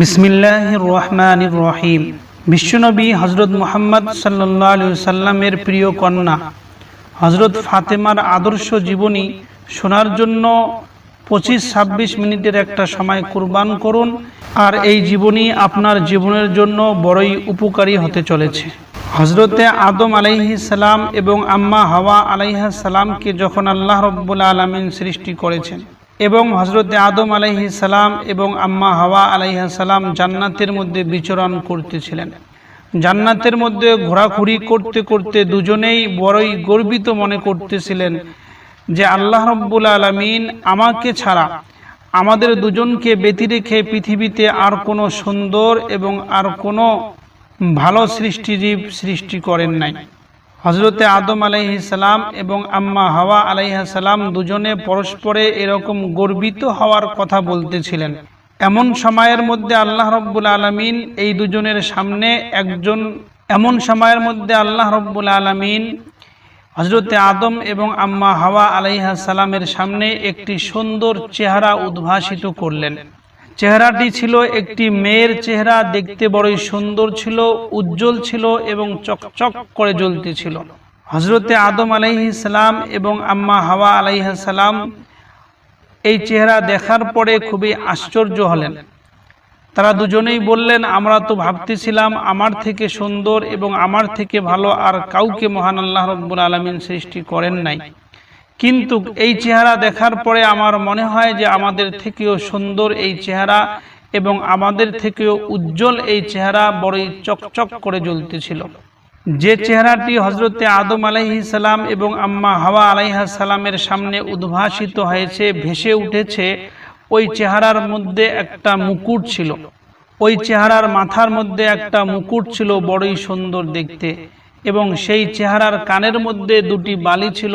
বিসমিল্লাহ রহমান রহিম। বিশ্বনবী হজরত মোহাম্মদ সাল্লাহ আলু সাল্লামের প্রিয় কন্যা। হজরত ফাতেমার আদর্শ জীবনী শোনার জন্য পঁচিশ ছাব্বিশ মিনিটের একটা সময় কুরবান করুন, আর এই জীবনী আপনার জীবনের জন্য বড়ই উপকারী হতে চলেছে। হজরতে আদম আলাইহি সালাম এবং আম্মা হাওয়া আলাইহা সালামকে যখন আল্লাহ রব্বুল আলমিন সৃষ্টি করেছেন এবং হজরতে আদম আলাইহি সালাম এবং আম্মা হাওয়া আলাইহা সালাম জান্নাতের মধ্যে বিচরণ করতেছিলেন। জান্নাতের মধ্যে ঘোরাঘুরি করতে করতে দুজনেই বড়ই গর্বিত মনে করতেছিলেন যে আল্লাহ রব্বুল আলমিন আমাকে ছাড়া আমাদের দুজনকে ব্যতি রেখে পৃথিবীতে আর কোনো সুন্দর এবং আর কোনো ভালো সৃষ্টিজীব সৃষ্টি করেন নাই। হজরতে আদম আলাইহি সালাম এবং আম্মা হাওয়া আলাইহা সালাম দুজনে পরস্পরে এরকম গর্বিত হওয়ার কথা বলতেছিলেন। এমন সময়ের মধ্যে আল্লাহ রব্বুল আলমিন এই দুজনের সামনে একজন, এমন সময়ের মধ্যে আল্লাহ রব্বুল আলমিন হজরতে আদম এবং আম্মা হাওয়া আলাইহা সালামের সামনে একটি সুন্দর চেহারা উদ্ভাসিত করলেন। চেহারাটি ছিল একটি মেয়ের চেহারা, দেখতে বড়ই সুন্দর ছিল, উজ্জ্বল ছিল এবং চকচক করে জ্বলতে ছিল। হজরতে আদম সালাম এবং আম্মা হাওয়া সালাম এই চেহারা দেখার পরে খুবই আশ্চর্য হলেন। তারা দুজনেই বললেন, আমরা তো ভাবতেছিলাম আমার থেকে সুন্দর এবং আমার থেকে ভালো, আর কাউকে মহান আল্লাহ রব্বুল আলমিন সৃষ্টি করেন নাই। কিন্তু এই চেহারা দেখার পরে আমার মনে হয় যে আমাদের থেকেও সুন্দর এই চেহারা এবং আমাদের থেকেও উজ্জ্বল এই চেহারা বড়ই চকচক করে জ্বলতেছিল। যে চেহারাটি হজরতে আদম আলাইহি সালাম এবং আম্মা হাওয়া আলাইহা সালামের সামনে উদ্ভাসিত হয়েছে, ভেসে উঠেছে, ওই চেহারার মধ্যে একটা মুকুট ছিল। ওই চেহারার মাথার মধ্যে একটা মুকুট ছিল, বড়ই সুন্দর দেখতে। এবং সেই চেহারার কানের মধ্যে দুটি বালি ছিল,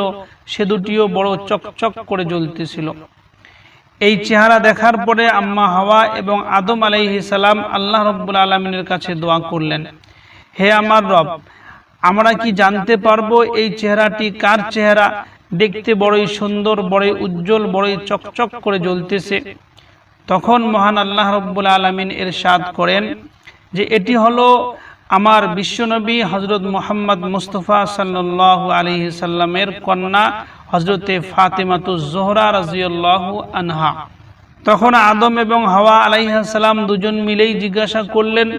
সে দুটিও বড় চকচক করে জ্বলতেছিল। এই চেহারা দেখার পরে আম্মা হাওয়া এবং আদম সালাম আল্লাহ রব্বুল আলমিনের কাছে দোয়া করলেন, হে আমার রব, আমরা কি জানতে পারব এই চেহারাটি কার চেহারা? দেখতে বড়ই সুন্দর, বড়ই উজ্জ্বল, বড়ই চকচক করে জ্বলতেছে। তখন মহান আল্লাহ রব্বুল আলমিন এর সাদ করেন যে, এটি হলো আমার বিশ্বনবী হজরত মোহাম্মদ মুস্তফা সাল্লাহ আলী সাল্লামের কন্যা হজরতে ফাতেমাতুজ জোহরা রাজিউল্লাহ আনহা। তখন আদম এবং হাওয়া আলাইহাসাল্লাম দুজন মিলেই জিজ্ঞাসা করলেন,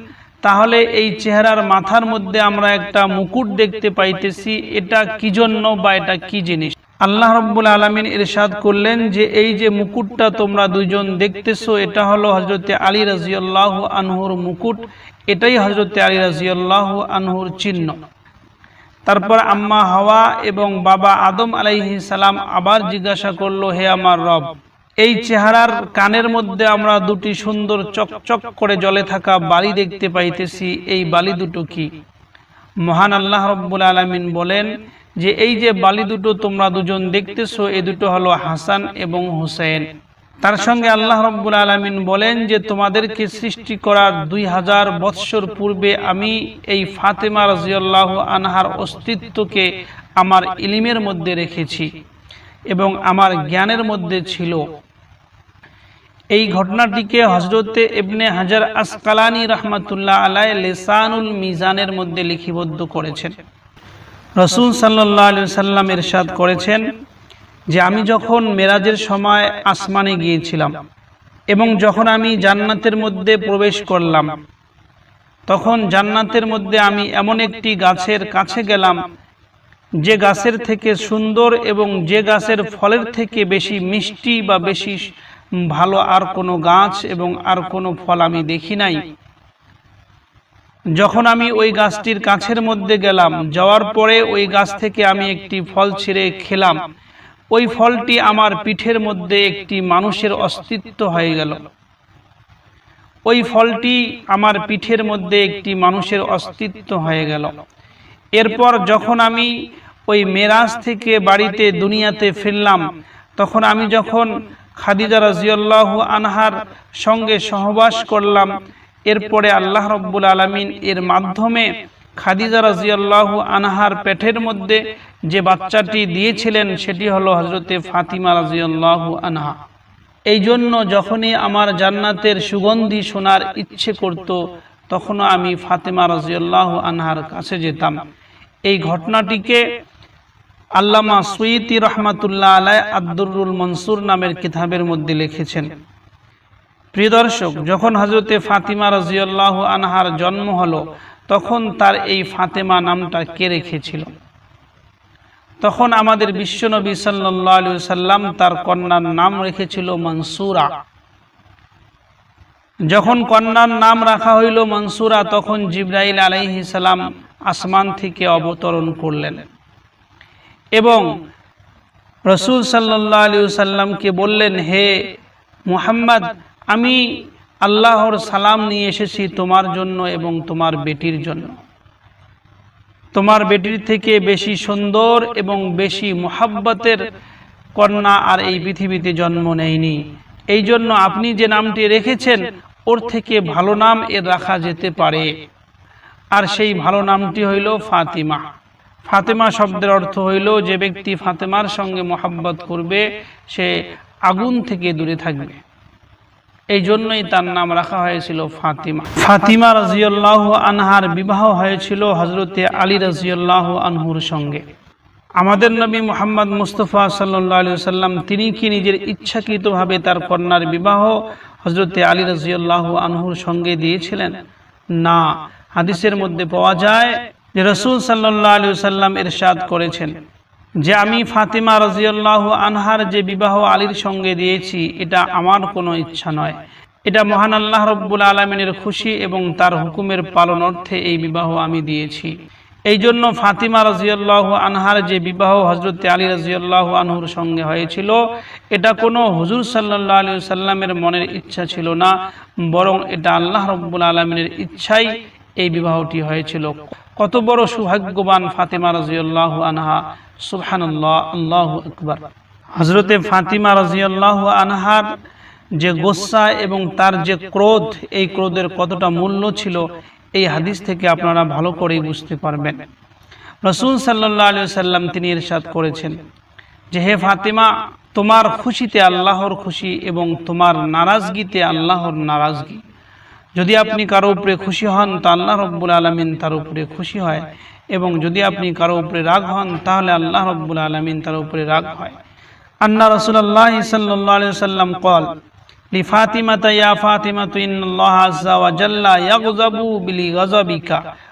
তাহলে এই চেহারার মাথার মধ্যে আমরা একটা মুকুট দেখতে পাইতেছি, এটা কি জন্য বা এটা কি জিনিস? আল্লাহ রব্বুল আলমিন ইরশাদ করলেন যে এই যে মুকুটটা তোমরা দুইজন দেখতেছো, এটা হলো হজরতে আলী রাজিউল্লাহ আনহুর মুকুট। এটাই হজরতে আলী রাজিউল্লাহ আনহুর চিহ্ন। তারপর আম্মা হাওয়া এবং বাবা আদম আলাইহি সালাম আবার জিজ্ঞাসা করল, হে আমার রব, এই চেহারার কানের মধ্যে আমরা দুটি সুন্দর চকচক করে জলে থাকা বালি দেখতে পাইতেছি, এই বালি দুটো কি? মহান আল্লাহ রব্বুল আলমিন বলেন যে এই যে বালি দুটো তোমরা দুজন দেখতেছো এই দুটো হলো হাসান এবং হুসেন তার সঙ্গে আল্লাহ রব্বুল আলমিন বলেন যে, তোমাদেরকে সৃষ্টি করার দুই হাজার বৎসর পূর্বে আমি এই ফাতেমা রাজিউল্লাহ আনহার অস্তিত্বকে আমার ইলিমের মধ্যে রেখেছি এবং আমার জ্ঞানের মধ্যে ছিল। এই ঘটনাটিকে হজরতে এবনে হাজার আসকালানি রহমতুল্লাহ আলাই লেসানুল মিজানের মধ্যে লিখিবদ্ধ করেছেন। রসুল সাল্লাহ আলু সাল্লাম এরশাদ করেছেন যে আমি যখন মেরাজের সময় আসমানে গিয়েছিলাম এবং যখন আমি জান্নাতের মধ্যে প্রবেশ করলাম, তখন জান্নাতের মধ্যে আমি এমন একটি গাছের কাছে গেলাম, যে গাছের থেকে সুন্দর এবং যে গাছের ফলের থেকে বেশি মিষ্টি বা বেশি ভালো আর কোনো গাছ এবং আর কোনো ফল আমি দেখি নাই। যখন আমি ওই গাছটির কাছের মধ্যে গেলাম, যাওয়ার পরে ওই গাছ থেকে আমি একটি ফল ছিঁড়ে খেলাম। ওই ফলটি আমার পিঠের মধ্যে একটি মানুষের অস্তিত্ব হয়ে গেল। ওই ফলটি আমার পিঠের মধ্যে একটি মানুষের অস্তিত্ব হয়ে গেল। এরপর যখন আমি ওই মেরাজ থেকে বাড়িতে দুনিয়াতে ফিরলাম, তখন আমি যখন খাদিজা রাজিউল্লাহ আনহার সঙ্গে সহবাস করলাম এরপরে আল্লাহ রব্বুল আলমিন এর মাধ্যমে খাদিজা রাজিয়াল্লাহ আনহার পেটের মধ্যে যে বাচ্চাটি দিয়েছিলেন, সেটি হলো হজরতে ফাতিমা রাজিয়াল্লাহ আনহা। এই জন্য যখনই আমার জান্নাতের সুগন্ধি শোনার ইচ্ছে করত, তখনও আমি ফাতেমা রাজিউল্লাহ আনহার কাছে যেতাম। এই ঘটনাটিকে আল্লামা সুইতি রহমাতুল্লাহ আলাই আব্দুরুল মনসুর নামের কিতাবের মধ্যে লিখেছেন। প্রিয় দর্শক, যখন হজরতে ফাতিমা রাজিউল্লাহ আনহার জন্ম হলো, তখন তার এই ফাতেমা নামটা কে রেখেছিল? তখন আমাদের বিশ্বনবী সাল্লাহ আলু সাল্লাম তার কন্যার নাম রেখেছিল মনসুরা। যখন কন্যার নাম রাখা হইল মনসুরা, তখন জিব্রাইল আলাইহি সালাম আসমান থেকে অবতরণ করলেন এবং রসুল সাল্লাহ আলু সাল্লামকে বললেন, হে মুহাম্মদ আমি আল্লাহর সালাম নিয়ে এসেছি তোমার জন্য এবং তোমার বেটির জন্য। তোমার বেটির থেকে বেশি সুন্দর এবং বেশি মোহাব্বতের কন্যা আর এই পৃথিবীতে জন্ম নেয়নি। এই জন্য আপনি যে নামটি রেখেছেন, ওর থেকে ভালো নাম এর রাখা যেতে পারে। আর সেই ভালো নামটি হইল ফাতিমা। ফাতেমা শব্দের অর্থ হইল যে ব্যক্তি ফাতেমার সঙ্গে মোহাব্বত করবে, সে আগুন থেকে দূরে থাকবে। এই জন্যই তার নাম রাখা হয়েছিল ফাতিমা। ফাতিমা রাজিউল্লাহ আনহার বিবাহ হয়েছিল হজরতে আলী রাজিউল্লাহ আনহুর সঙ্গে। আমাদের নবী মোহাম্মদ মুস্তফা সাল্লাহ আলু সাল্লাম তিনি কি নিজের ইচ্ছাকৃতভাবে তার কন্যার বিবাহ হজরতে আলী রাজিউল্লাহ আনহুর সঙ্গে দিয়েছিলেন? না। হাদিসের মধ্যে পাওয়া যায় যে রসুল সাল্লাহ আলু সাল্লাম এরশাদ করেছেন। যে আমি ফাতিমা রাজিউল্লাহ আনহার যে বিবাহ আলীর সঙ্গে দিয়েছি, এটা আমার কোনো ইচ্ছা নয়। এটা মহান আল্লাহ রব্বুল আলমিনের খুশি এবং তার হুকুমের পালন অর্থে এই বিবাহ আমি দিয়েছি। এই জন্য ফাতিমা রাজিউল্লাহ আনহার যে বিবাহ হজরত আলী রাজিউল্লাহ আনহুর সঙ্গে হয়েছিল, এটা কোনো হুজুর সাল্লাহ আলী সাল্লামের মনের ইচ্ছা ছিল না, বরং এটা আল্লাহ রব্বুল আলমিনের ইচ্ছাই এই বিবাহটি হয়েছিল। কত বড় সৌভাগ্যবান ফাতেমা রাজিউল্লাহ আনহা। সুবহানাল্লাহ, আল্লাহ আকবর। হজরতে ফাতিমা রাজিউল্লাহ আনহার যে গোসা এবং তার যে ক্রোধ, এই ক্রোধের কতটা মূল্য ছিল, এই হাদিস থেকে আপনারা ভালো করেই বুঝতে পারবেন। রসুল সাল্লাহ আলু সাল্লাম তিনি ইরশাদ করেছেন যে, হে ফাতিমা, তোমার খুশিতে আল্লাহর খুশি এবং তোমার নারাজগিতে আল্লাহর নারাজগি। যদি আপনি কারো উপরে খুশি হন তা আল্লাহ রব্বুল আলমিন তার উপরে খুশি হয় এবং যদি আপনি কারো উপরে রাগ হন তাহলে আল্লাহ রব্বুল আলমিন তার উপরে রাগ হয় আন্না রসুল্লাহ সাল্লাহ সাল্লাম কল لفاطمة يا فاطمة إن الله عز وجل يغضب بلغضبك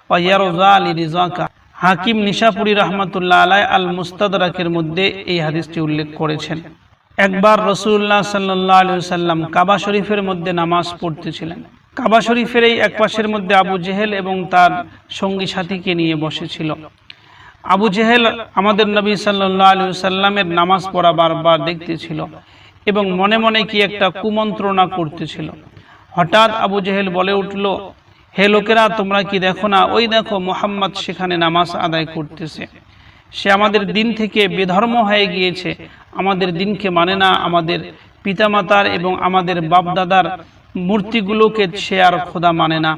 ويرضى لرضاك হাকিম নিশাপুরি রহমতুল্লাহ আলাই আল মুস্তাদরাকের মধ্যে এই হাদিসটি উল্লেখ করেছেন একবার রসুল্লাহ সাল্লাহ আলু সাল্লাম কাবা শরীফের মধ্যে নামাজ পড়তেছিলেন কাবা শরীফের এই এক পাশের মধ্যে আবু জেহেল এবং তার সঙ্গী সাথীকে নিয়ে বসেছিল। আবু জেহেল আমাদের নবী সাল্লাহ আলু সাল্লামের নামাজ পড়া বারবার দেখতেছিল এবং মনে মনে কি একটা কুমন্ত্রণা করতেছিল। হঠাৎ আবু জেহেল বলে উঠল, হে লোকেরা, তোমরা কি দেখো না? ওই দেখো, মোহাম্মদ সেখানে নামাজ আদায় করতেছে। সে আমাদের দিন থেকে বেধর্ম হয়ে গিয়েছে। আমাদের দিনকে মানে না আমাদের পিতামাতার এবং আমাদের বাপদাদার মূর্তিগুলোকে সে আর খোদা মানে না।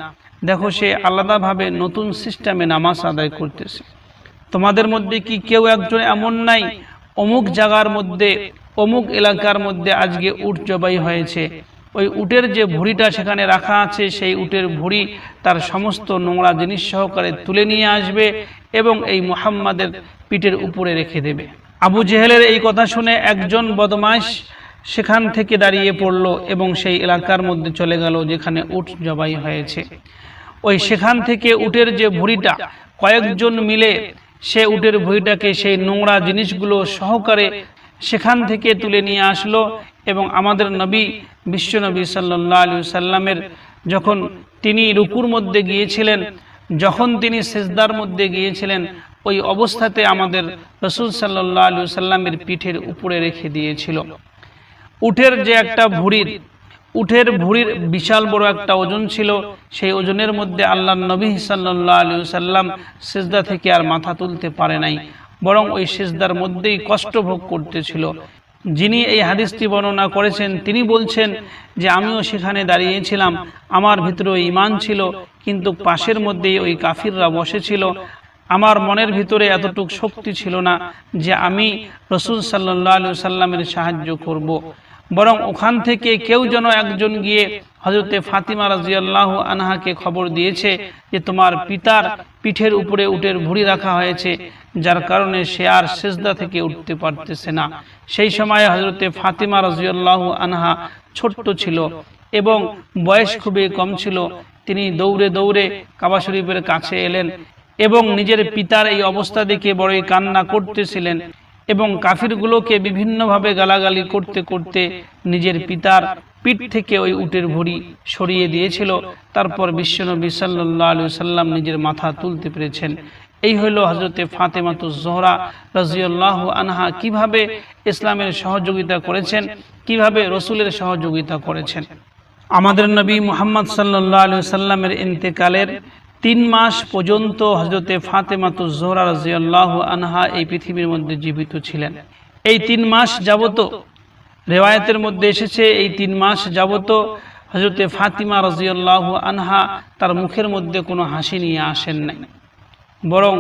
দেখো, সে আলাদাভাবে নতুন সিস্টেমে নামাজ আদায় করতেছে। তোমাদের মধ্যে কি কেউ একজন এমন নাই? অমুক জায়গার মধ্যে, অমুক এলাকার মধ্যে আজকে উট জবাই হয়েছে। ওই উটের যে ভুড়িটা সেখানে রাখা আছে, সেই উটের ভুড়ি তার সমস্ত নোংরা জিনিস সহকারে তুলে নিয়ে আসবে এবং এই মোহাম্মদের পিঠের উপরে রেখে দেবে। আবু জেহেলের এই কথা শুনে একজন বদমাস সেখান থেকে দাঁড়িয়ে পড়ল এবং সেই এলাকার মধ্যে চলে গেল যেখানে উট জবাই হয়েছে। ওই সেখান থেকে উটের যে ভুড়িটা, কয়েকজন মিলে সে উটের ভুঁড়িটাকে সেই নোংরা জিনিসগুলো সহকারে সেখান থেকে তুলে নিয়ে আসলো এবং আমাদের নবী বিশ্বনবী সাল্লাহ আলু সাল্লামের যখন তিনি রুকুর মধ্যে গিয়েছিলেন, যখন তিনি সেজদার মধ্যে গিয়েছিলেন, ওই অবস্থাতে আমাদের রসুল সাল্লাহ আলু সাল্লামের পিঠের উপরে রেখে দিয়েছিল। উঠের যে একটা ভুড়ির উঠের ভুড়ির বিশাল বড় একটা ওজন ছিল সেই ওজনের মধ্যে আল্লাহ নবী সাল্লাহ আলু সাল্লাম সেজদা থেকে আর মাথা তুলতে পারে নাই বরং ওই সেজদার মধ্যেই কষ্ট ভোগ করতেছিল যিনি এই হাদিসটি বর্ণনা করেছেন তিনি বলছেন যে আমিও সেখানে দাঁড়িয়েছিলাম আমার ভিতরে ওই ইমান ছিল কিন্তু পাশের মধ্যেই ওই কাফিররা বসেছিল আমার মনের ভিতরে এতটুক শক্তি ছিল না যে আমি রসুল সাল্লাহ আলু সাল্লামের সাহায্য করব। বরং ওখান থেকে কেউ যেন একজন গিয়ে হজরতে ফাতিমা রাজিয়াল্লাহ আনহাকে খবর দিয়েছে যে তোমার পিতার পিঠের উপরে উটের ভুড়ি রাখা হয়েছে, যার কারণে সে আর সেজদা থেকে উঠতে পারতেছে না। সেই সময়ে হজরতে ফাতিমা রাজিয়াল্লাহ আনহা ছোট্ট ছিল এবং বয়স খুবই কম ছিল। তিনি দৌড়ে দৌড়ে কাবা শরীফের কাছে এলেন এবং নিজের পিতার এই অবস্থা দেখে বড়ই কান্না করতেছিলেন। এবং কাফিরগুলোকে বিভিন্নভাবে গালাগালি করতে করতে নিজের পিতার পিঠ থেকে ওই উটের ভুড়ি সরিয়ে দিয়েছিল। তারপর বিশ্বনবী সাল্লাহ আলু সাল্লাম নিজের মাথা তুলতে পেরেছেন। এই হইল হজরতে ফাতেমাতু জোহরা রাজিউল্লাহ আনহা। কীভাবে ইসলামের সহযোগিতা করেছেন, কীভাবে রসুলের সহযোগিতা করেছেন। আমাদের নবী মুহাম্মদ সাল্লাহ আলু সাল্লামের ইন্তেকালের তিন মাস পর্যন্ত হজরতে ফাতেমাতু জোহরা রাজিউল্লাহ আনহা এই পৃথিবীর মধ্যে জীবিত ছিলেন। এই তিন মাস যাবত রেওয়ায়তের মধ্যে এসেছে, এই তিন মাস যাবত হজরতে ফাতিমা রাজিউল্লাহ আনহা তার মুখের মধ্যে কোনো হাসি নিয়ে আসেন নাই। বরং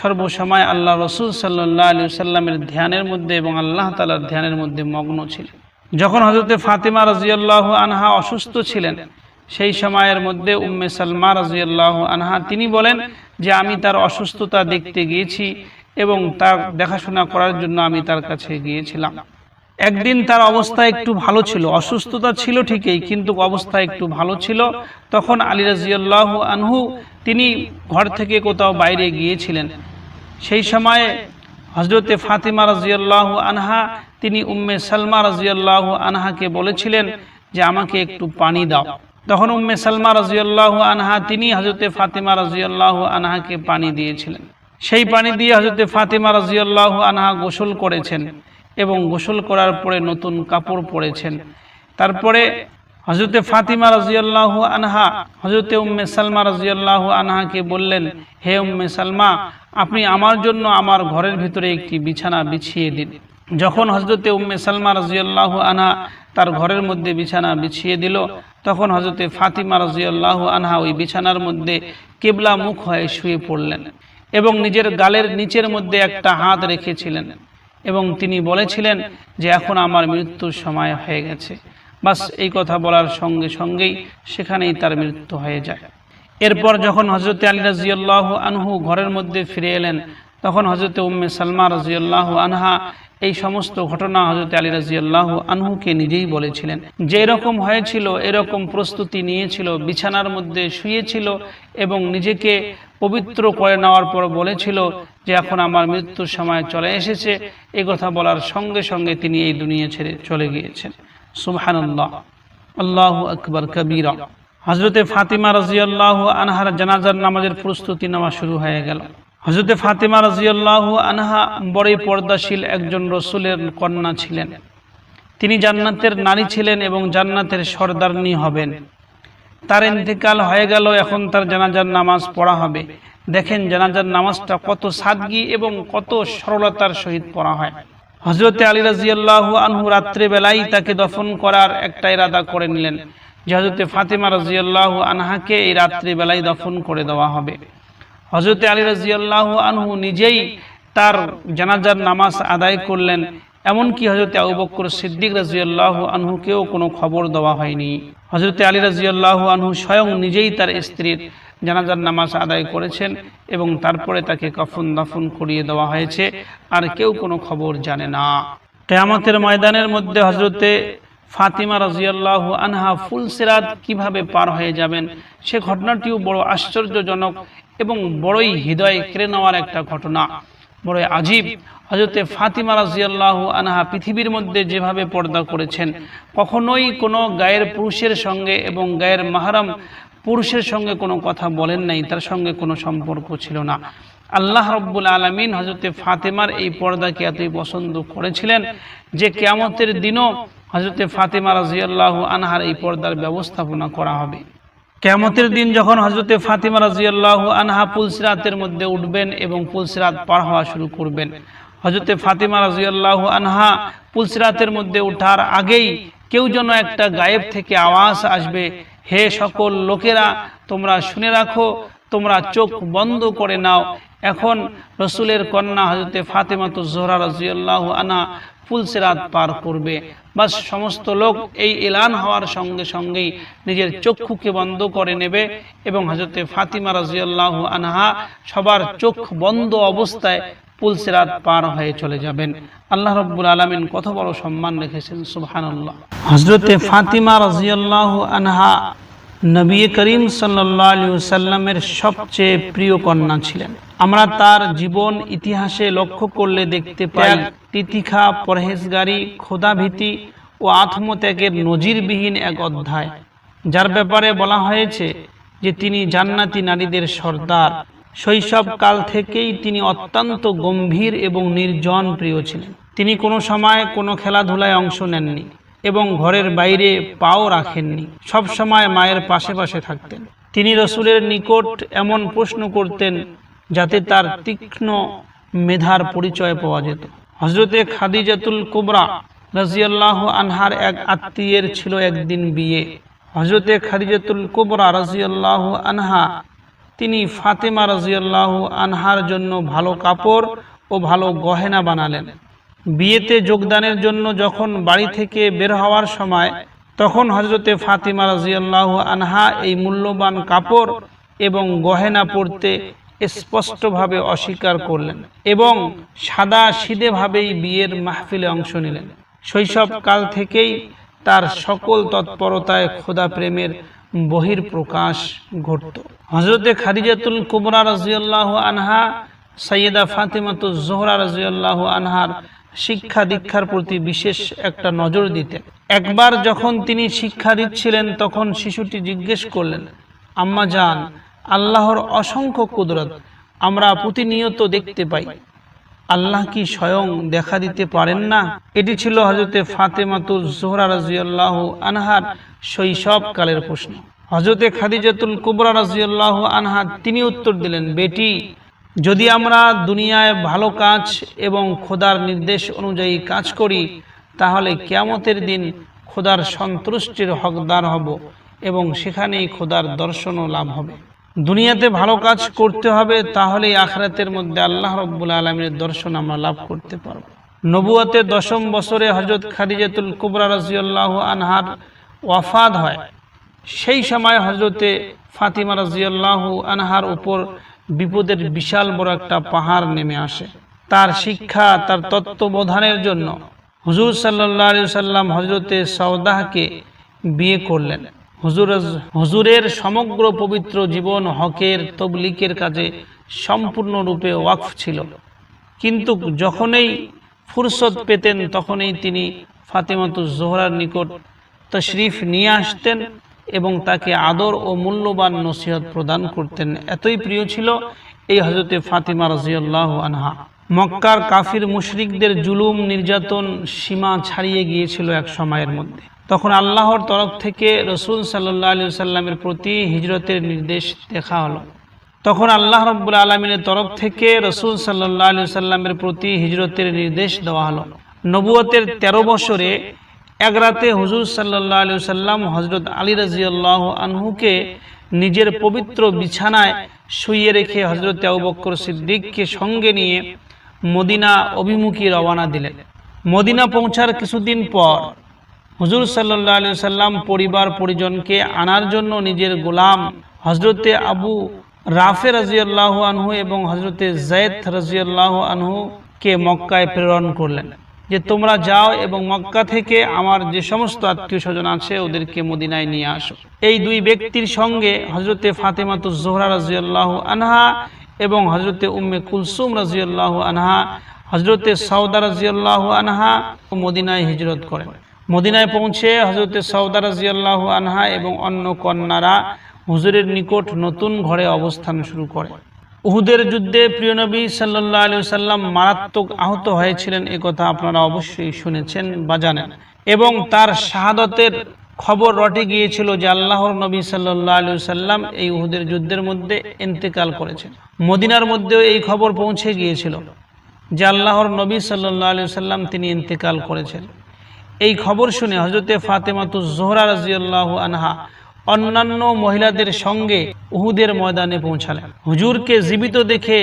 সর্বসময় আল্লাহ রসুল সাল্লাহ আলী সাল্লামের ধ্যানের মধ্যে এবং আল্লাহ তালার ধ্যানের মধ্যে মগ্ন ছিলেন। যখন হজরতে ফাতিমা রাজিউল্লাহ আনহা অসুস্থ ছিলেন সেই সময়ের মধ্যে উম্মে সালমা রাজিউল্লাহ আনহা, তিনি বলেন যে আমি তার অসুস্থতা দেখতে গিয়েছি এবং তার দেখাশোনা করার জন্য আমি তার কাছে গিয়েছিলাম। একদিন তার অবস্থা একটু ভালো ছিল, অসুস্থতা ছিল ঠিকই, কিন্তু অবস্থা একটু ভালো ছিল। তখন আলী রাজিউল্লাহ আনহু, তিনি ঘর থেকে কোথাও বাইরে গিয়েছিলেন। সেই সময়ে হজরতে ফাতিমা রাজিউল্লাহ আনহা, তিনি উম্মে সালমা রাজিউল্লাহ আনহাকে বলেছিলেন যে আমাকে একটু পানি দাও। তখন উম্মে সালমা রাজিউল্লাহ আনহা, তিনি হজরতে ফাতিমা রাজিউল্লাহ আনহাকে পানি দিয়েছিলেন। সেই পানি দিয়ে হজরতে ফাতিমা রাজিউল্লাহ আনহা গোসল করেছেন এবং গোসল করার পরে নতুন কাপড় পরেছেন। তারপরে হজরতে ফাতিমা রাজিয়াল্লাহ আনহা হজরতে উম্মে সালমা রাজিয়াল্লাহ আনহাকে বললেন, হে উম্মে সালমা, আপনি আমার জন্য আমার ঘরের ভিতরে একটি বিছানা বিছিয়ে দিন। যখন হজরতে উম্মে সালমা রাজিয়াল্লাহ আনহা তার ঘরের মধ্যে বিছানা বিছিয়ে দিল তখন হজরতে ফাতিমা রাজিয়াল্লাহ আনহা ওই বিছানার মধ্যে কেবলা মুখ হয়ে শুয়ে পড়লেন এবং নিজের গালের নিচের মধ্যে একটা হাত রেখেছিলেন এবং তিনি বলেছিলেন যে এখন আমার মৃত্যুর সময় হয়ে গেছে। বাস এই কথা বলার সঙ্গে সঙ্গেই সেখানেই তার মৃত্যু হয়ে যায়। এরপর যখন হজরত আলী রাজিউল্লাহ আনহু ঘরের মধ্যে ফিরে এলেন, তখন হজরত উম্মে সালমা রাজিউল্লাহ আনহা এই সমস্ত ঘটনা হজরত আলী রাজিউল্লাহ আনহুকে নিজেই বলেছিলেন। যে এরকম হয়েছিল, এরকম প্রস্তুতি নিয়েছিল, বিছানার মধ্যে শুয়েছিল এবং নিজেকে পবিত্র করে নেওয়ার পর বলেছিল যে এখন আমার মৃত্যুর সময় চলে এসেছে। এ কথা বলার সঙ্গে সঙ্গে তিনি এই দুনিয়া ছেড়ে চলে গিয়েছেন। সুবহানাল্লাহ। আল্লাহ আকবর কবিরা। হজরতে ফাতিমা রাজিয়াল্লাহ আনহার জানাজার নামাজের প্রস্তুতি নেওয়া শুরু হয়ে গেল। হজরতে ফাতেমা রাজিয়াল্লাহ আনহা বড়ই পর্দাশীল একজন রসুলের কন্যা ছিলেন। তিনি জান্নাতের নারী ছিলেন এবং জান্নাতের সর্দারনি হবেন। তার ইন্তেকাল হয়ে গেল, এখন তার জানাজার নামাজ পড়া হবে। দেখেন জানাজার নামাজটা কত সাদগি এবং কত সরলতার সহিত পড়া হয়। হজরতে আলী রাজিয়াল্লাহ আনহু রাত্রেবেলাই তাকে দফন করার একটা ইরাদা করে নিলেন যে হজরতে ফাতেমা রাজিয়াল্লাহ আনহাকে এই রাত্রিবেলায় দফন করে দেওয়া হবে। হজরতে আলী রাজিয়াল্লাহ আনহু নিজেই তার জানাজার নামাজ আদায় করলেন। এমনকি হজরতে আবু বক্কর সিদ্দিক রাজিয়াল্লাহ আনহুকেও কোনো খবর দেওয়া হয়নি। হজরতে আলী রাজিয়াল্লাহ আনহু স্বয়ং নিজেই তার স্ত্রীর জানাজার নামাজ আদায় করেছেন এবং তারপরে তাকে কফন দাফন করিয়ে দেওয়া হয়েছে। আর কেউ কোনো খবর জানে না। কেয়ামতের ময়দানের মধ্যে হজরতে ফাতিমা রাজিয়াল্লাহ আনহা ফুল সিরাত কীভাবে পার হয়ে যাবেন, সে ঘটনাটিও বড় আশ্চর্যজনক এবং বড়ই হৃদয় কেড়ে নেওয়ার একটা ঘটনা। বড় আজীব হজরতে ফাতিমা রাজিয়াল্লাহ আনহা পৃথিবীর মধ্যে যেভাবে পর্দা করেছেন, কখনোই কোনো গায়ের পুরুষের সঙ্গে এবং গায়ের মাহারাম পুরুষের সঙ্গে কোনো কথা বলেন নাই, তার সঙ্গে কোনো সম্পর্ক ছিল না। আল্লাহ রব্বুল আলমিন হজরতে ফাতেমার এই পর্দাকে এতই পছন্দ করেছিলেন যে কেয়ামতের দিনও হজরতে ফাতেমা রাজিয়াল্লাহ আনহার এই পর্দার ব্যবস্থাপনা করা হবে। কেয়ামতের দিন যখন হজরতে ফাতিমা রাজিয়াল্লাহ আনহা পুলসিরাতের মধ্যে উঠবেন এবং পুলসিরাত পার হওয়া শুরু করবেন হজরতে ফাতিমা রাজিয়াল্লাহ আনহা পুলসিরাতের মধ্যে ওঠার আগেই কেউ যেন একটা গায়েব থেকে আওয়াজ আসবে, হে সকল লোকেরা, তোমরা শুনে রাখো তোমরা চোখ বন্ধ করে নাও। এখন রসুলের কন্যা হজরতে ফাতেমাতু জোহরা রাজিয়াল্লাহ আনা ফুলসেরাত পার করবে। বা সমস্ত লোক এই এলান হওয়ার সঙ্গে সঙ্গেই নিজের চক্ষুকে বন্ধ করে নেবে এবং হজরতে ফাতিমা রাজিয়াল্লাহ আনহা সবার চোখ বন্ধ অবস্থায় পুলসেরাত পার হয়ে চলে যাবেন। আল্লাহ রব্বুল আলমিন কত বড় সম্মান রেখেছেন, সুবহানাল্লাহ। হজরতে ফাতিমা রাজিয়াল্লাহ আনহা নবী করিম সাল্লাহ আলী সাল্লামের সবচেয়ে প্রিয় কন্যা ছিলেন। আমরা তার জীবন ইতিহাসে লক্ষ্য করলে দেখতে পাই তিতিখা পরহেজগারি ক্ষুধাভীতি ও আত্মত্যাগের নজিরবিহীন এক অধ্যায় যার ব্যাপারে বলা হয়েছে যে তিনি জান্নাতি নারীদের সর্দার। শৈশব কাল থেকেই তিনি অত্যন্ত গম্ভীর এবং নির্জন প্রিয় ছিলেন। তিনি কোনো সময় কোনো খেলাধুলায় অংশ নেননি। এবং ঘরের বাইরে পাও রাখেননি। সব সময় মায়ের পাশে পাশে থাকতেন। তিনি রসুলের নিকট এমন প্রশ্ন করতেন যাতে তার তীক্ষ্ণ মেধার পরিচয় পাওয়া যেত। হজরতে খাদিজাতুল কুবরা রাজিয়াল্লাহ আনহার এক আত্মীয়ের ছিল একদিন বিয়ে। হজরতে খাদিজাতুল কুবরা রাজিয়াল্লাহ আনহা, তিনি ফাতেমা রাজিয়াল্লাহ আনহার জন্য ভালো কাপড় ও ভালো গহেনা বানালেন। বিয়েতে যোগদানের জন্য যখন বাড়ি থেকে বের হওয়ার সময়, তখন হজরতে ফাতিমা রাজিয়াল্লাহ আনহা এই মূল্যবান কাপড় এবং গহেনা পরতে স্পষ্টভাবে অস্বীকার করলেন এবং সাদা সিধেভাবেই বিয়ের মাহফিলে অংশ নিলেন। শৈশব কাল থেকেই তার সকল তৎপরতায় খোদা প্রেমের বহির প্রকাশ ঘটত। হজরতে খাদিজাতুল কুবরা রাজিয়াল্লাহ আনহা সৈয়দা ফাতিমাতুল জোহরা রাজিয়াল্লাহ আনহার শিক্ষা দীক্ষার প্রতি বিশেষ একটা নজর দিতেন একবার যখন তিনি শিক্ষা দিচ্ছিলেন, তখন শিশুটি জিজ্ঞেস করলেন, আম্মা যান আল্লাহর অসংখ্য কুদরত, আমরা প্রতিনিয়ত দেখতে পাই। আল্লাহ কি স্বয়ং দেখা দিতে পারেন না? এটি ছিল হজরতে ফাতেমাতুল জোহরা রাজিয়াল্লাহ আনহার শৈশব কালের প্রশ্ন। হজরতে খাদিজাতুল কুবরা রাজিয়াল্লাহ আনহা তিনি উত্তর দিলেন, বেটি যদি আমরা দুনিয়ায় ভালো কাজ এবং খোদার নির্দেশ অনুযায়ী কাজ করি, তাহলে কেয়ামতের দিন খোদার সন্তুষ্টির হকদার হব এবং সেখানেই খোদার দর্শনও লাভ হবে। দুনিয়াতে ভালো কাজ করতে হবে, তাহলেই আখরাতের মধ্যে আল্লাহ রব্বুল আলমীর দর্শন আমরা লাভ করতে পারব। নবুয়াতে দশম বছরে হজরত খাদিজাতুল কুবরা রাজিউল্লাহ আনহার ওয়াফাদ হয়। সেই সময় হজরতে ফাতিমা রাজিউল্লাহ আনহার উপর বিপদের বিশাল বড় একটা পাহাড় নেমে আসে। তার শিক্ষা, তার তত্ত্ববোধানের জন্য হুজুর সাল্লাহ সাল্লাম হজরতে সৌদাহকে বিয়ে করলেন। হুজুর, হুজুরের সমগ্র পবিত্র জীবন হকের তবলিকের কাজে সম্পূর্ণরূপে ওয়াকফ ছিল। কিন্তু যখনই ফুরসত পেতেন, তখনই তিনি ফাতেমাতু জোহরার নিকট তশরিফ নিয়ে আসতেন। এবং তাকে আদর ও মূল্যবান নসিহত প্রদান করতেন। এতই প্রিয় ছিল এই হজরতে ফাতিমা রাজিউল্লাহ আনহা। মক্কার কাফির মুশরিকদের জুলুম, নির্যাতন সীমা ছাড়িয়ে গিয়েছিল এক সময়ের মধ্যে। তখন আল্লাহর তরফ থেকে রসুল সাল্লাহ আলী সাল্লামের প্রতি হিজরতের নির্দেশ দেখা হলো। তখন আল্লাহ রব্বুল আলমিনের তরফ থেকে রসুল সাল্লাহ আলী সাল্লামের প্রতি হিজরতের নির্দেশ দেওয়া হলো। নবুয়তের ১৩ বছরে এক রাতে হুজুর সাল্লাহ আলী সাল্লাম হজরত আলী রাজিউল্লাহ আনহুকে নিজের পবিত্র বিছানায় শুইয়ে রেখে হজরত আবুবক্কর সিদ্দিককে সঙ্গে নিয়ে মদিনা অভিমুখী রওয়ানা দিলেন। মদিনা পৌঁছার কিছুদিন পর হুজুর সাল্লাহ আলী সাল্লাম পরিবার পরিজনকে আনার জন্য নিজের গোলাম হজরতে আবু রাফে রাজিউল্লাহ আনহু এবং হজরতে জৈদ রাজিউল্লাহ আনহুকে মক্কায় প্রেরণ করলেন। যে তোমরা যাও এবং মক্কা থেকে আমার যে সমস্ত আত্মীয় স্বজন আছে ওদেরকে মদিনায় নিয়ে আসো। এই দুই ব্যক্তির সঙ্গে হজরতে ফাতেমাতু জোহরা রাজিউল্লাহ আনহা এবং হজরতে উম্মে কুলসুম রাজিউল্লাহ আনহা হজরতে সৌদা রাজিউল্লাহ আনহা মদিনায় হিজরত করেন। মদিনায় পৌঁছে হজরতে সৌদা রাজিউল্লাহ আনহা এবং অন্য কন্যারা হুজুরের নিকট নতুন ঘরে অবস্থান শুরু করে। উহুদের যুদ্ধে প্রিয় নবী সাল্লাহ আলী সাল্লাম মারাত্মক আহত হয়েছিলেন, এ কথা আপনারা অবশ্যই শুনেছেন বা জানেন। এবং তার শাহাদতের খবর রটে গিয়েছিল যে আল্লাহর নবী সাল্লাহ আলু সাল্লাম এই উহুদের যুদ্ধের মধ্যে ইন্তেকাল করেছেন। মদিনার মধ্যেও এই খবর পৌঁছে গিয়েছিল যে আল্লাহর নবী সাল্লাহ আলু সাল্লাম তিনি ইন্তেকাল করেছেন। এই খবর শুনে হজরতে ফাতেমাতু জোহরা রাজিউল্লাহ আনহা অন্যান্য মহিলাদের সঙ্গে উহুদের ময়দানে পৌঁছালেন। হুজুরকে জীবিত দেখে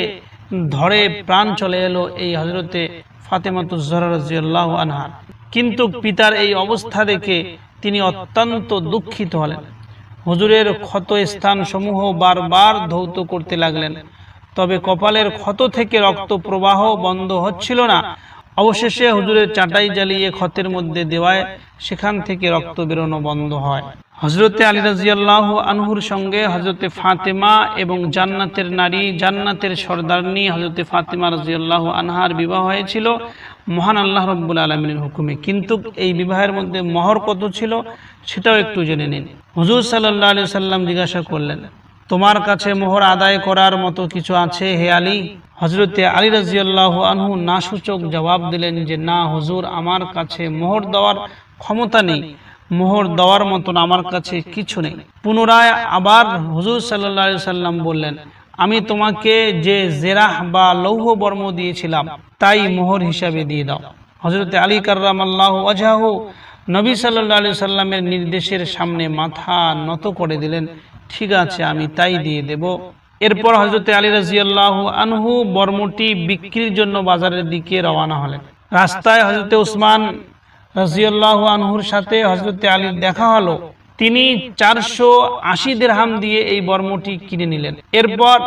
ধরে প্রাণ চলে এলো এই হজরতে ফাতেমাতুজ্জহরা রাজিয়াল্লাহ আনহার কিন্তু পিতার এই অবস্থা দেখে তিনি অত্যন্ত দুঃখিত হলেন। হুজুরের ক্ষত স্থান সমূহ বারবার ধৌত করতে লাগলেন। তবে কপালের ক্ষত থেকে রক্ত প্রবাহ বন্ধ হচ্ছিল না। অবশেষে হুজুরের চাটাই জ্বালিয়ে ক্ষতের মধ্যে দেওয়ায় সেখান থেকে রক্ত বেরোনো বন্ধ হয়। হজরতে আলী রাজিয়াল্লাহ আনহুর সঙ্গে হজরতে ফাতেমা এবং জান্নাতের নারী, জান্নাতের সর্দারনি হজরতে ফাতেমা রাজিয়াল্লাহ আনহার বিবাহ হয়েছিল মহান আল্লাহ রব্বুল আলমিনের হুকুমে। কিন্তু এই বিবাহের মধ্যে মহর কত ছিল সেটাও একটু জেনে নিন। হুজুর সাল্লাহ আলি সাল্লাম জিজ্ঞাসা করলেন, তোমার কাছে মোহর আদায় করার মতো কিছু আছে হে আলী? হজরতে আলী রাজিয়াল্লাহ আনহু না সূচক জবাব দিলেন যে, না হুজুর, আমার কাছে মোহর দেওয়ার ক্ষমতা নেই। মোহর দেওয়ার মতন আমার কাছে কিছু নেই। পুনরায় আবার হুজুর সাল্লাহ আলি সাল্লাম বললেন, আমি তোমাকে যে জেরাহ বা লৌহ বর্ম দিয়েছিলাম, তাই মোহর হিসাবে দিয়ে দাও। হজরতে আলী কার্রাম আল্লাহ আজহাহু নবী সাল্লাহ আলি সাল্লামের নির্দেশের সামনে মাথা নত করে দিলেন, ঠিক আছে, আমি তাই দিয়ে দেব। এরপর হজরতে আলী রাজিয়াল্লাহ আনহু বর্মটি বিক্রির জন্য বাজারের দিকে রওনা হলেন। রাস্তায় হজরতে উসমান রাজিয়াল্লাহ আনহুর সাথে হজরতে আলীর দেখা হলো। তিনি চারশো আশি দেরহাম দিয়ে এই বর্মটি কিনে নিলেন। এরপর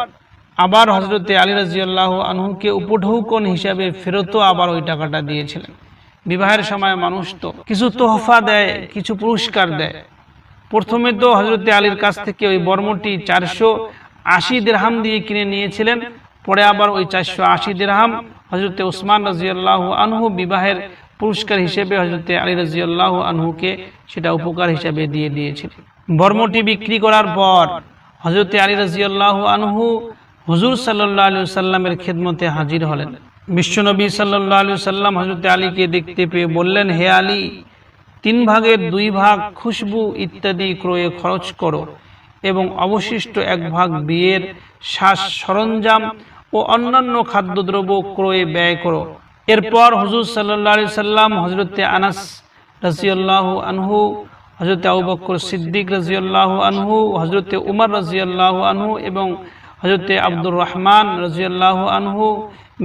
আবার হজরতে আলী রাজিয়াল্লাহ আনহুকে উপঢৌকন হিসাবে ফেরতও আবার ওই টাকাটা দিয়েছিলেন। বিবাহের সময় মানুষ তো কিছু তোহফা দেয়, কিছু পুরস্কার দেয়। প্রথমে তো হজরতে আলীর কাছ থেকে ওই বর্মটি চারশো আশি দেরহাম দিয়ে কিনে নিয়েছিলেন। পরে আবার ওই চারশো আশি দেরহাম হজরতে ওসমান রাজিয়াল্লাহ আনহু বিবাহের পুরস্কার হিসেবে হজরতে আলী রাজিয়াল্লাহ আনহুকে সেটা উপকার হিসেবে দিয়ে দিয়েছিলেন বর্মটি বিক্রি করার পর হজরতে আলী রাজিয়াল্লাহ আনহু হুজুর সাল্লাহ আলু সাল্লামের খেদমতে হাজির হলেন। বিশ্বনবী সাল্লাহ আলু সাল্লাম হজরতে আলীকে দেখতে পেয়ে বললেন, হে আলী, তিন ভাগের দুই ভাগ খুশবু ইত্যাদি ক্রয়ে খরচ করো এবং অবশিষ্ট এক ভাগ বিয়ের শ্বাস সরঞ্জাম ও অন্যান্য খাদ্যদ্রব্য ক্রয়ে ব্যয় করো। এরপর হুজুর সাল্লাহ আলি সাল্লাম হজরতে আনাস রাজিউল্লাহ আনহু হজরতে আবু বকর সিদ্দিক রাজিউল্লাহ আনহু হজরতে উমর রাজিউল্লাহ আনহু এবং হজরতে আব্দুর রহমান রাজিউল্লাহ আনহু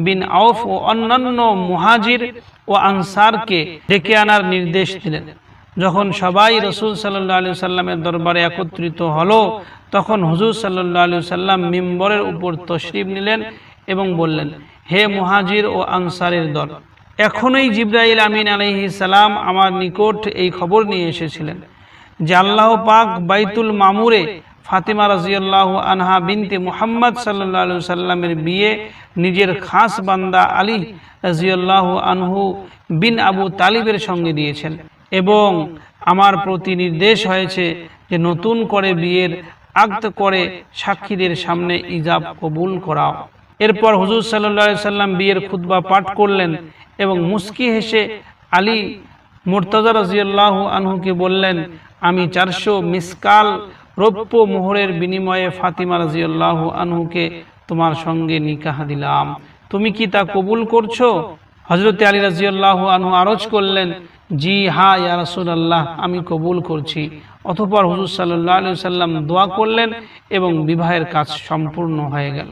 বিন আউফ ও অন্যান্য মুহাজির ও আনসারকে ডেকে আনার নির্দেশ দিলেন। যখন সবাই রসুল সাল্লাহ আলু সাল্লামের দরবারে একত্রিত হলো, তখন হুজুর সাল্লাহ আলু সাল্লাম মিম্বরের উপর তশরিফ নিলেন এবং বললেন হে মুহাজির ও আনসারের দল, এখনই জিব্রাইল আমিন আলহি সালাম আমার নিকট এই খবর নিয়ে এসেছিলেন যে আল্লাহ পাক বাইতুল মামুরে ফাতিমা রাজিয়াল্লাহ আনহা বিনতে মুহাম্মদ সাল্লাহ আলু সাল্লামের বিয়ে নিজের খাস বান্দা আলী রাজিয়াল্লাহ আনহু বিন আবু তালিবের সঙ্গে দিয়েছেন এবং আমার প্রতি নির্দেশ হয়েছে যে নতুন করে বিয়ের আক্ত করে সাক্ষীদের সামনে ইজাব কবুল করাও। এরপর হুজুর সাল্লাহ সাল্লাম বিয়ের খুতবা পাঠ করলেন এবং মুস্কি হেসে আলী মুরতাজা রাজিয়াল্লাহ আনহুকে বললেন, আমি চারশো মিসকাল রৌপ্য মোহরের বিনিময়ে ফাতিমা রাজিয়াল্লাহ আনহুকে তোমার সঙ্গে নিকাহ দিলাম। তুমি কি তা কবুল করছ? হজরতে আলী রাজিয়াল্লাহ আনহু আরজ করলেন, জি হা, ইয়া রাসূলুল্লাহ, আমি কবুল করছি। অতঃপর হুজুর সাল্লাল্লাহু আলাইহি সাল্লাম দোয়া করলেন এবং বিবাহের কাজ সম্পূর্ণ হয়ে গেল।